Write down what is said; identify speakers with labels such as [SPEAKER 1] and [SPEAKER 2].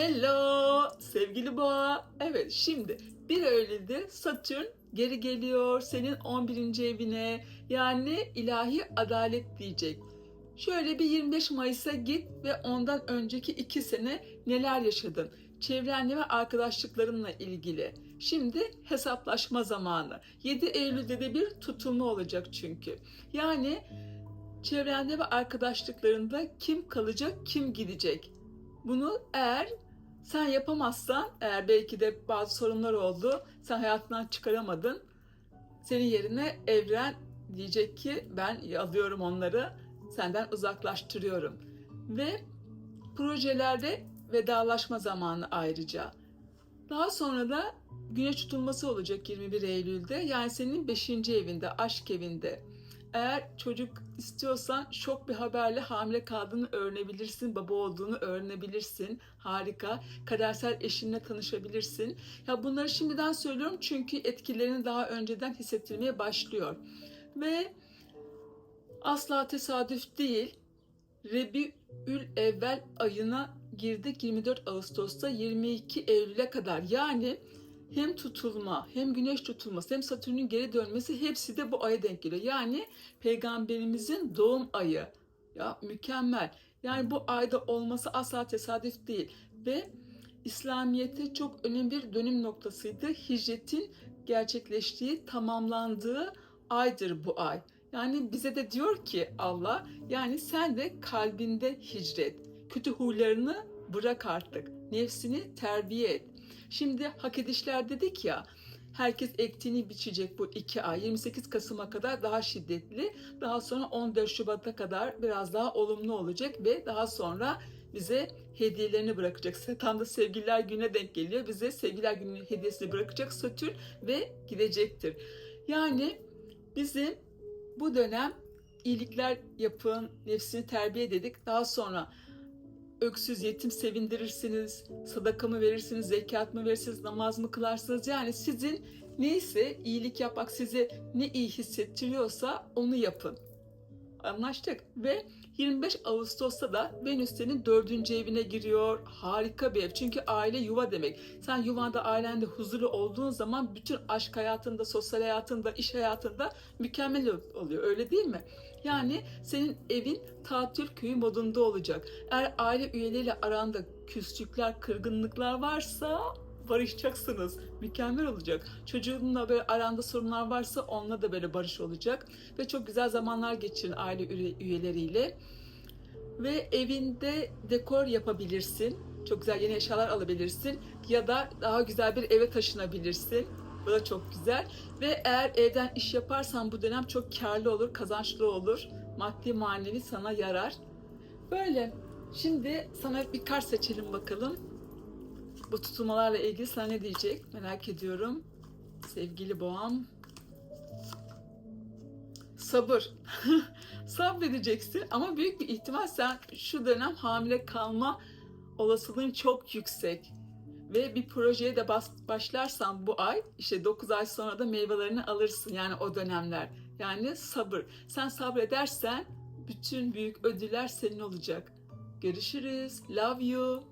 [SPEAKER 1] Hello sevgili boğa. Evet şimdi 1 Eylül'de Satürn geri geliyor senin 11. evine. Yani ilahi adalet diyecek. Şöyle bir 25 Mayıs'a git ve ondan önceki 2 sene neler yaşadın? Çevrenle ve arkadaşlıklarınla ilgili. Şimdi hesaplaşma zamanı. 7 Eylül'de de bir tutulma olacak çünkü. Yani çevrende ve arkadaşlıklarında kim kalacak, kim gidecek? Bunu eğer sen yapamazsan, eğer belki de bazı sorunlar oldu, sen hayatından çıkaramadın, senin yerine evren diyecek ki ben alıyorum onları, senden uzaklaştırıyorum. Ve projelerde vedalaşma zamanı ayrıca. Daha sonra da güneş tutulması olacak 21 Eylül'de. Yani senin 5. evinde, aşk evinde. Eğer çocuk istiyorsan şok bir haberle hamile kaldığını öğrenebilirsin, baba olduğunu öğrenebilirsin. Harika. Kadersel eşinle tanışabilirsin. Ya bunları şimdiden söylüyorum çünkü etkilerini daha önceden hissettirmeye başlıyor. Ve asla tesadüf değil. Rebiül evvel ayına girdik 24 Ağustos'ta 22 Eylül'e kadar. Yani hem tutulma, hem güneş tutulması, hem Satürn'ün geri dönmesi hepsi de bu aya denk geliyor. Yani peygamberimizin doğum ayı. Ya mükemmel. Yani bu ayda olması asla tesadüf değil. Ve İslamiyet'e çok önemli bir dönüm noktasıydı. Hicretin gerçekleştiği, tamamlandığı aydır bu ay. Yani bize de diyor ki Allah, yani sen de kalbinde hicret. Kötü huylarını bırak artık. Nefsini terbiye et. Şimdi hak edişler dedik ya, herkes ektiğini biçecek bu iki ay. 28 Kasım'a kadar daha şiddetli, daha sonra 14 Şubat'a kadar biraz daha olumlu olacak ve daha sonra bize hediyelerini bırakacak. Tam da sevgililer güne denk geliyor. Bize sevgililer günü hediyesini bırakacak Satürn ve gidecektir. Yani bizim bu dönem iyilikler yapın, nefsini terbiye dedik. Daha sonra öksüz yetim sevindirirsiniz, sadaka mı verirsiniz, zekat mı verirsiniz, namaz mı kılarsınız? Yani sizin neyse iyilik yapmak size ne iyi hissettiriyorsa onu yapın. Anlaştık ve 25 Ağustos'ta da Venüs senin dördüncü evine giriyor. Harika bir ev. Çünkü aile yuva demek. Sen yuvanda ailende huzurlu olduğun zaman bütün aşk hayatında, sosyal hayatında, iş hayatında mükemmel oluyor. Öyle değil mi? Yani senin evin tatil köyü modunda olacak. Eğer aile üyeleriyle aranda küslükler, kırgınlıklar varsa barışacaksınız. Mükemmel olacak. Çocuğunla böyle aranda sorunlar varsa onunla da böyle barış olacak. Ve çok güzel zamanlar geçirin aile üyeleriyle. Ve evinde dekor yapabilirsin. Çok güzel yeni eşyalar alabilirsin. Ya da daha güzel bir eve taşınabilirsin. Bu da çok güzel. Ve eğer evden iş yaparsan bu dönem çok karlı olur, kazançlı olur. Maddi manevi sana yarar. Böyle. Şimdi sana bir kart seçelim bakalım. Bu tutulmalarla ilgili sana ne diyecek merak ediyorum. Sevgili boğam. Sabır. Sabredeceksin ama büyük bir ihtimal sen şu dönem hamile kalma olasılığın çok yüksek. Ve bir projeye de başlarsan bu ay işte 9 ay sonra da meyvelerini alırsın yani o dönemler. Yani sabır. Sen sabredersen bütün büyük ödüller senin olacak. Görüşürüz. Love you.